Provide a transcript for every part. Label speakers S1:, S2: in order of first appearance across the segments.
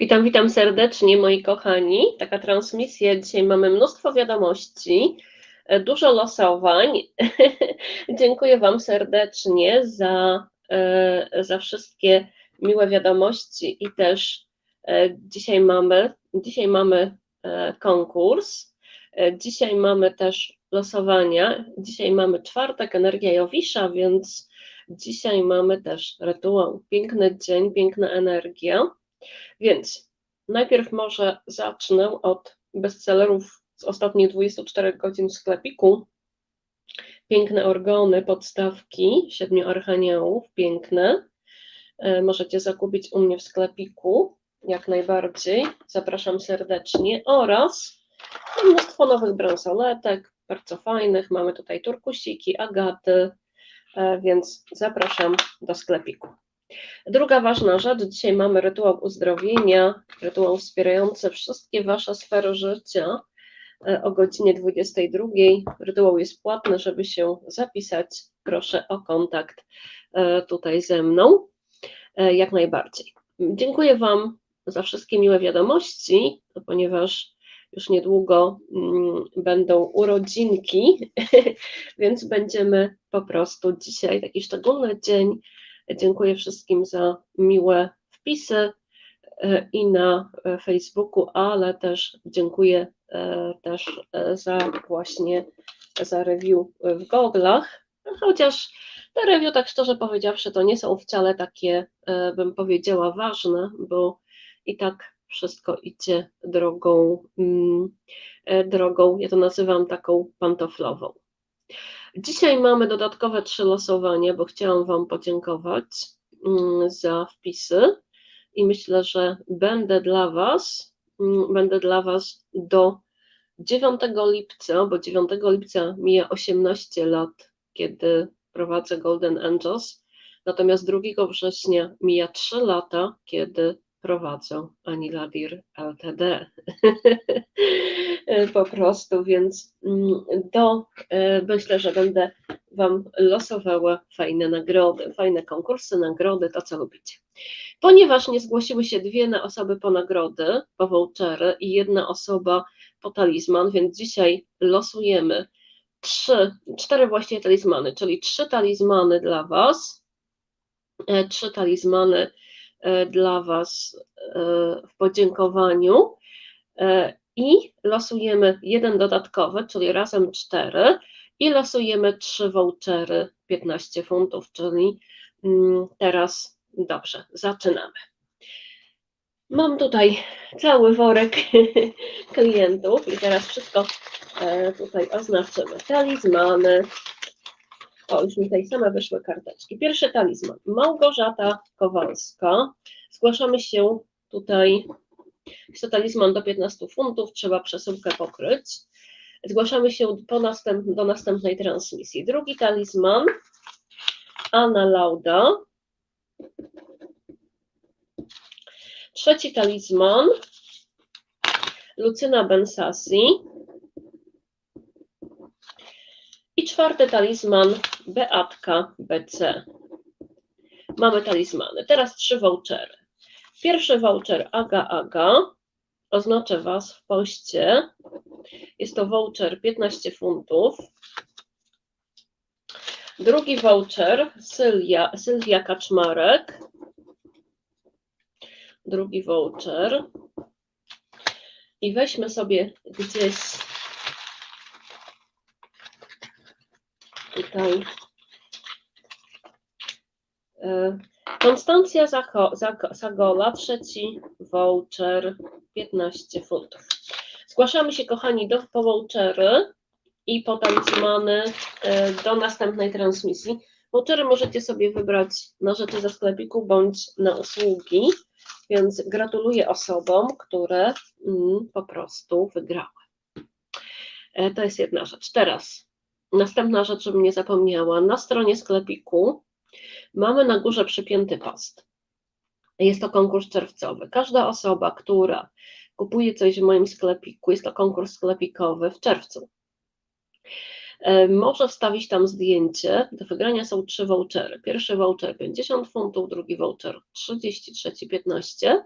S1: Witam, witam serdecznie moi kochani. Taka transmisja. Dzisiaj mamy mnóstwo wiadomości, e, dużo losowań. Dziękuję Wam serdecznie za, e, za wszystkie miłe wiadomości i też e, dzisiaj mamy, dzisiaj mamy konkurs. Dzisiaj mamy też losowania. Dzisiaj mamy czwartek, energia Jowisza, więc dzisiaj mamy też rytuał. Piękny dzień, piękna energia. Więc najpierw może zacznę od bestsellerów z ostatnich 24 godzin w sklepiku. Piękne orgony, podstawki, siedmiu archaniołów, piękne. E, możecie zakupić u mnie w sklepiku, jak najbardziej. Zapraszam serdecznie. Oraz mnóstwo nowych bransoletek, bardzo fajnych. Mamy tutaj turkusiki, agaty, e, więc zapraszam do sklepiku. Druga ważna rzecz, dzisiaj mamy rytuał uzdrowienia, rytuał wspierający wszystkie Wasze sfery życia e, o godzinie 22. Rytuał jest płatny, żeby się zapisać, proszę o kontakt e, tutaj ze mną, e, jak najbardziej. Dziękuję Wam za wszystkie miłe wiadomości, ponieważ już niedługo mm, będą urodzinki, więc będziemy po prostu dzisiaj taki szczególny dzień Dziękuję wszystkim za miłe wpisy e, i na e, Facebooku, ale też dziękuję e, też za właśnie za review w goglach, chociaż te review, tak szczerze powiedziawszy, to nie są wcale takie, bym powiedziała, ważne, bo i tak wszystko idzie drogą, mm, drogą, ja to nazywam taką pantoflową. Dzisiaj mamy dodatkowe trzy losowania, bo chciałam Wam podziękować mm, za wpisy i myślę, że będę dla Was, mm, będę dla Was do 9 lipca, bo 9 lipca mija 18 lat, kiedy prowadzę Golden Angels, natomiast 2 września mija 3 lata, kiedy prowadzą Aniladir LTD. po prostu, więc mm, do, e, myślę, że będę Wam losowała fajne nagrody, fajne konkursy, nagrody, to co lubicie. Ponieważ nie zgłosiły się dwie osoby po nagrody, po vouchery i jedna osoba po talizman, więc dzisiaj losujemy trzy, cztery właściwie talizmany, czyli trzy talizmany dla Was, e, trzy talizmany dla Was e, w podziękowaniu e, i losujemy jeden dodatkowy, czyli razem cztery i losujemy trzy vouchery 15 funtów, czyli mm, teraz dobrze, zaczynamy. Mam tutaj cały worek klientów i teraz wszystko tutaj oznaczymy. Talizmany, o, już mi tutaj same wyszły karteczki. Pierwszy talizman. Małgorzata Kowalska. Zgłaszamy się tutaj. Jest to talizman do 15 funtów, trzeba przesyłkę pokryć. Zgłaszamy się po następ, do następnej transmisji. Drugi talizman. Anna Lauda. Trzeci talizman. Lucyna Bensasi. I czwarty talizman Beatka BC. Mamy talizmany. Teraz trzy vouchery. Pierwszy voucher Aga Aga. Oznaczę Was w poście. Jest to voucher 15 funtów. Drugi voucher Sylwia, Sylwia Kaczmarek. Drugi voucher. I weźmy sobie gdzieś tutaj e, Konstancja Zagola, trzeci voucher, 15 funtów. Zgłaszamy się, kochani, do po vouchery i po talizmany e, do następnej transmisji. Vouchery możecie sobie wybrać na rzeczy ze sklepiku bądź na usługi, więc gratuluję osobom, które mm, po prostu wygrały. E, to jest jedna rzecz. Teraz Następna rzecz, żebym nie zapomniała, na stronie sklepiku mamy na górze przypięty post. Jest to konkurs czerwcowy. Każda osoba, która kupuje coś w moim sklepiku, jest to konkurs sklepikowy w czerwcu. E, może wstawić tam zdjęcie. Do wygrania są trzy vouchery. Pierwszy voucher 50 funtów, drugi voucher 30, trzeci 15.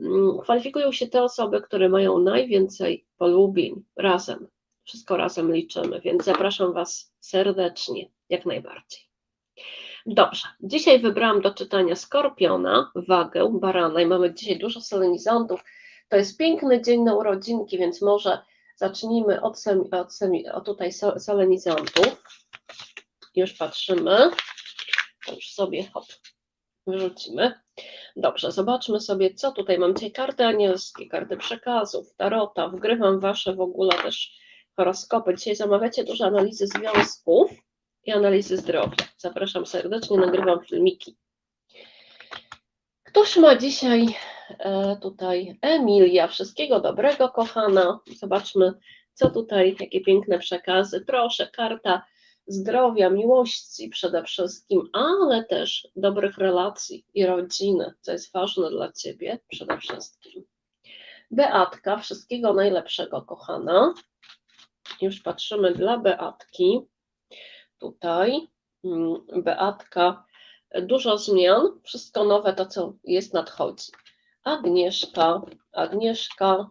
S1: Mm, kwalifikują się te osoby, które mają najwięcej polubień razem. Wszystko razem liczymy, więc zapraszam Was serdecznie, jak najbardziej. Dobrze, dzisiaj wybrałam do czytania skorpiona, wagę, barana i mamy dzisiaj dużo solenizantów. To jest piękny dzień na urodzinki, więc może zacznijmy od, semi, od, od tutaj solenizantów. Już patrzymy. Już sobie hop, wyrzucimy. Dobrze, zobaczmy sobie, co tutaj mam. Dzisiaj karty anielskie, karty przekazów, tarota. Wgrywam Wasze w ogóle też horoskopy. Dzisiaj zamawiacie dużo analizy związków i analizy zdrowia. Zapraszam serdecznie, nagrywam filmiki. Któż ma dzisiaj e, tutaj Emilia? Wszystkiego dobrego, kochana. Zobaczmy, co tutaj, jakie piękne przekazy. Proszę, karta zdrowia, miłości przede wszystkim, ale też dobrych relacji i rodziny, co jest ważne dla Ciebie przede wszystkim. Beatka, wszystkiego najlepszego, kochana. Już patrzymy dla Beatki. Tutaj mm, Beatka, dużo zmian, wszystko nowe, to co jest nadchodzi. Agnieszka, Agnieszka,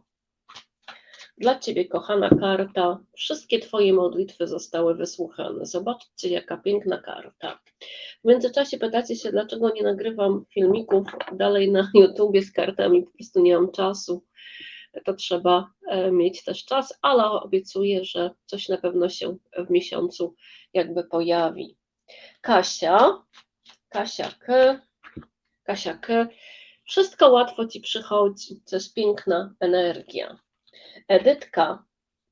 S1: dla Ciebie, kochana karta, wszystkie Twoje modlitwy zostały wysłuchane. Zobaczcie, jaka piękna karta. W międzyczasie pytacie się, dlaczego nie nagrywam filmików dalej na YouTubie z kartami, po prostu nie mam czasu. To trzeba e, mieć też czas, ale obiecuję, że coś na pewno się w miesiącu jakby pojawi. Kasia, Kasia K, Kasia K. Wszystko łatwo Ci przychodzi, to jest piękna energia. Edytka,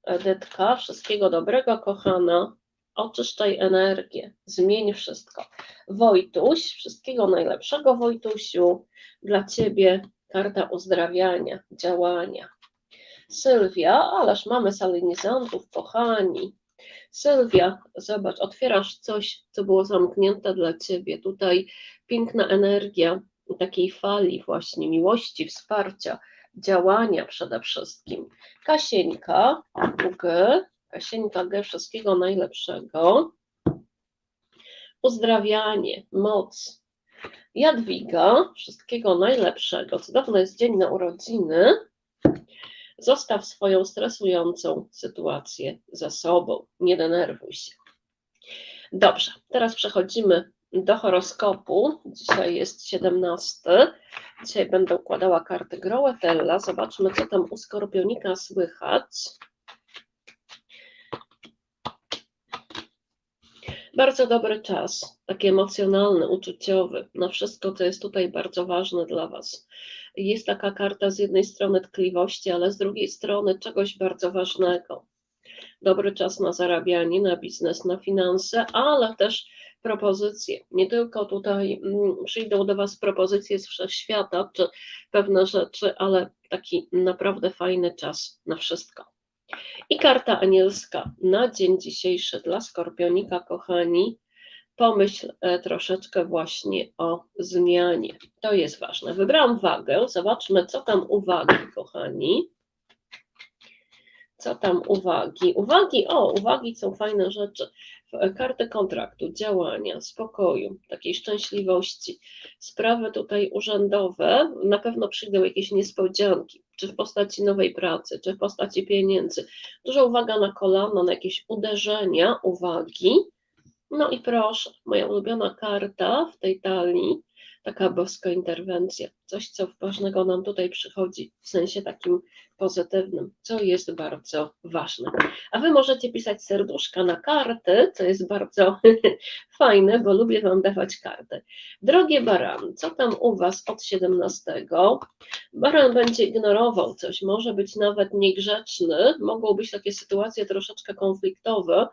S1: Edytka, wszystkiego dobrego, kochana. Oczyszczaj energię, zmień wszystko. Wojtuś, wszystkiego najlepszego, Wojtusiu. Dla Ciebie karta uzdrawiania, działania. Sylwia, ależ mamy salinizantów, kochani. Sylwia, zobacz, otwierasz coś, co było zamknięte dla Ciebie. Tutaj piękna energia takiej fali właśnie miłości, wsparcia działania przede wszystkim. Kasieńka G, Kasieńka G, wszystkiego najlepszego. Uzdrawianie, moc. Jadwiga, wszystkiego najlepszego. Cudowny jest dzień na urodziny. Zostaw swoją stresującą sytuację za sobą. Nie denerwuj się. Dobrze, teraz przechodzimy do horoskopu. Dzisiaj jest 17. Dzisiaj będę układała karty Groetella. Zobaczmy, co tam u skorpionika słychać. Bardzo dobry czas, taki emocjonalny, uczuciowy, na wszystko, co jest tutaj bardzo ważne dla Was. Jest taka karta z jednej strony tkliwości, ale z drugiej strony czegoś bardzo ważnego. Dobry czas na zarabianie, na biznes, na finanse, ale też propozycje. Nie tylko tutaj mm, przyjdą do Was propozycje z wszechświata, czy pewne rzeczy, ale taki naprawdę fajny czas na wszystko. I karta anielska na dzień dzisiejszy dla Skorpionika, kochani. Pomyśl e, troszeczkę właśnie o zmianie. To jest ważne. Wybrałam wagę. Zobaczmy, co tam uwagi, kochani. Co tam uwagi? Uwagi, o, uwagi są fajne rzeczy kartę kontraktu, działania, spokoju, takiej szczęśliwości, sprawy tutaj urzędowe, na pewno przyjdą jakieś niespodzianki, czy w postaci nowej pracy, czy w postaci pieniędzy. Duża uwaga na kolano, na jakieś uderzenia, uwagi. No i proszę, moja ulubiona karta w tej talii, taka boska interwencja, coś, co ważnego nam tutaj przychodzi w sensie takim pozytywnym, co jest bardzo ważne. A Wy możecie pisać serduszka na karty, co jest bardzo fajne, bo lubię Wam dawać karty. Drogie barany, co tam u Was od 17? Baran będzie ignorował coś, może być nawet niegrzeczny, mogą być takie sytuacje troszeczkę konfliktowe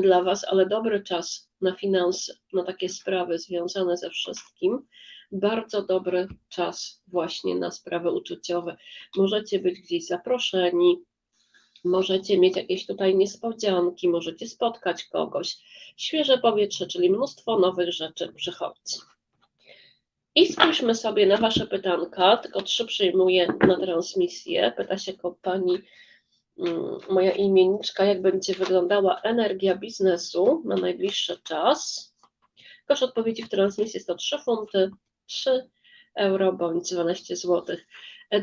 S1: dla Was, ale dobry czas na finanse, na takie sprawy związane ze wszystkim bardzo dobry czas właśnie na sprawy uczuciowe. Możecie być gdzieś zaproszeni, możecie mieć jakieś tutaj niespodzianki, możecie spotkać kogoś. Świeże powietrze, czyli mnóstwo nowych rzeczy przychodzi. I spójrzmy sobie na Wasze pytanka, tylko trzy przyjmuję na transmisję. Pyta się pani moja imienniczka, jak będzie wyglądała energia biznesu na najbliższy czas. Koszt odpowiedzi w transmisji to 3 funty, 3 euro bądź 12 zł.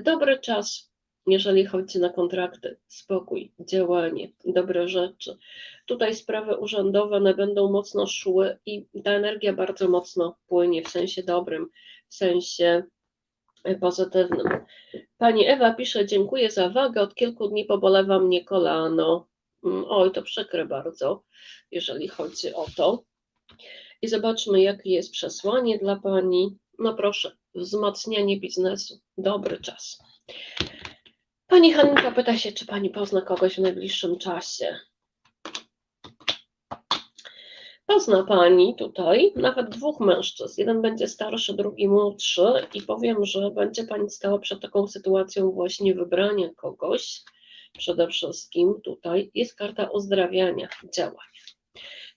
S1: Dobry czas, jeżeli chodzi na kontrakty, spokój, działanie, dobre rzeczy. Tutaj sprawy urzędowe one będą mocno szły i ta energia bardzo mocno płynie w sensie dobrym, w sensie pozytywnym. Pani Ewa pisze, dziękuję za wagę, od kilku dni pobolewa mnie kolano. Mm, oj, to przykre bardzo, jeżeli chodzi o to. I zobaczmy, jakie jest przesłanie dla Pani. No proszę, wzmacnianie biznesu, dobry czas. Pani Haninka pyta się, czy Pani pozna kogoś w najbliższym czasie. Pozna Pani tutaj nawet dwóch mężczyzn. Jeden będzie starszy, drugi młodszy i powiem, że będzie Pani stała przed taką sytuacją właśnie wybrania kogoś. Przede wszystkim tutaj jest karta uzdrawiania, działania.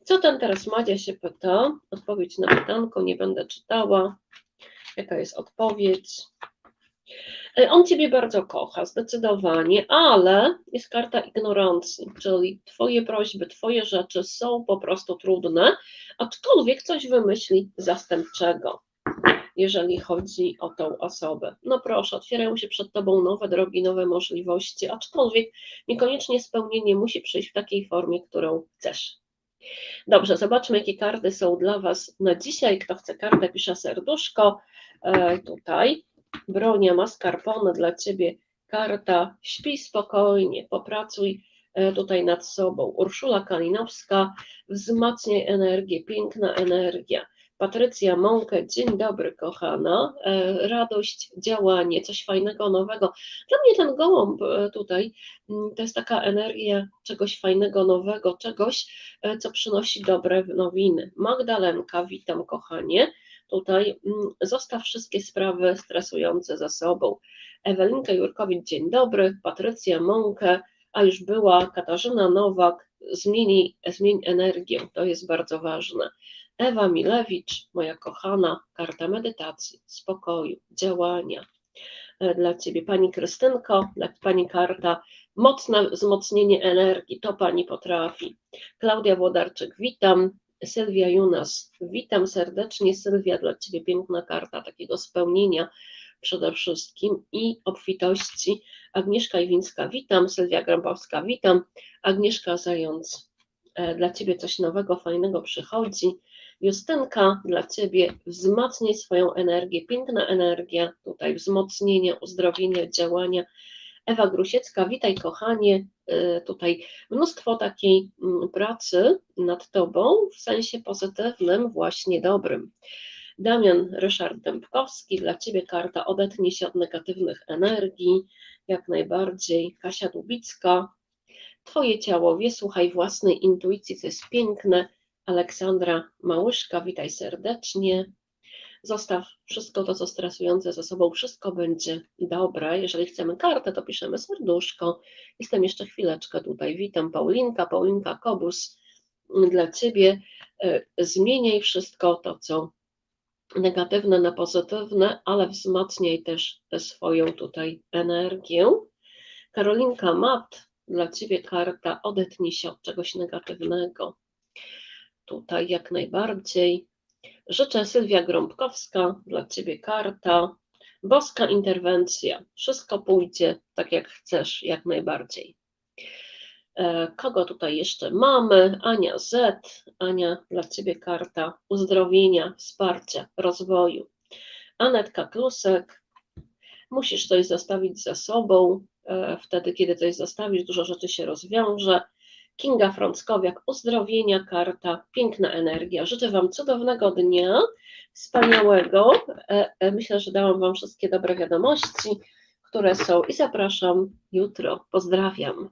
S1: Co ten teraz Madzia się pyta? Odpowiedź na pytanko nie będę czytała. Jaka jest odpowiedź? E, on Ciebie bardzo kocha, zdecydowanie, ale jest karta ignorancji, czyli Twoje prośby, Twoje rzeczy są po prostu trudne, aczkolwiek coś wymyśli zastępczego, jeżeli chodzi o tą osobę. No proszę, otwierają się przed Tobą nowe drogi, nowe możliwości, aczkolwiek niekoniecznie spełnienie musi przyjść w takiej formie, którą chcesz. Dobrze, zobaczmy, jakie karty są dla Was na dzisiaj. Kto chce kartę, pisze serduszko. E, tutaj bronia mascarpone dla Ciebie. Karta śpi spokojnie, popracuj e, tutaj nad sobą. Urszula Kalinowska, wzmacniaj energię, piękna energia. Patrycja Mąkę, dzień dobry kochana, e, radość, działanie, coś fajnego, nowego. Dla mnie ten gołąb e, tutaj mm, to jest taka energia czegoś fajnego, nowego, czegoś, co przynosi dobre nowiny. Magdalenka, witam kochanie. Tutaj mm, zostaw wszystkie sprawy stresujące za sobą. Ewelinka Jurkowicz, dzień dobry. Patrycja Mąkę, a już była Katarzyna Nowak, zmieni, zmień energię, to jest bardzo ważne. Ewa Milewicz, moja kochana, karta medytacji, spokoju, działania. E, dla Ciebie, Pani Krystynko, dla Pani karta mocne wzmocnienie energii, to Pani potrafi. Klaudia Włodarczyk, witam. Sylwia Junas, witam serdecznie. Sylwia, dla Ciebie piękna karta takiego spełnienia przede wszystkim i obfitości. Agnieszka Iwińska, witam. Sylwia Grambowska, witam. Agnieszka Zając, e, dla Ciebie coś nowego, fajnego przychodzi. Justynka, dla Ciebie wzmacnij swoją energię, piękna energia, tutaj wzmocnienia, uzdrowienia, działania. Ewa Grusiecka, witaj kochanie, y, tutaj mnóstwo takiej mm, pracy nad Tobą w sensie pozytywnym, właśnie dobrym. Damian Ryszard Dębkowski, dla Ciebie karta odetnij się od negatywnych energii, jak najbardziej. Kasia Dubicka, Twoje ciało wie, słuchaj własnej intuicji, co jest piękne, Aleksandra Małyszka, witaj serdecznie. Zostaw wszystko to, co stresujące za sobą, wszystko będzie dobre. Jeżeli chcemy kartę, to piszemy serduszko. Jestem jeszcze chwileczkę tutaj. Witam Paulinka, Paulinka Kobus dla Ciebie. E, zmieniaj wszystko to, co negatywne na pozytywne, ale wzmacniaj też swoją tutaj energię. Karolinka Mat, dla Ciebie karta odetnij się od czegoś negatywnego tutaj jak najbardziej. Życzę Sylwia Grąbkowska, dla Ciebie karta. Boska interwencja. Wszystko pójdzie tak jak chcesz, jak najbardziej. E, kogo tutaj jeszcze mamy? Ania Z. Ania, dla Ciebie karta uzdrowienia, wsparcia, rozwoju. Anetka Klusek. Musisz coś zostawić za sobą. E, wtedy, kiedy coś zostawisz, dużo rzeczy się rozwiąże. Kinga Frąckowiak, uzdrowienia, karta, piękna energia. Życzę Wam cudownego dnia, wspaniałego. E, e, myślę, że dałam Wam wszystkie dobre wiadomości, które są i zapraszam jutro. Pozdrawiam.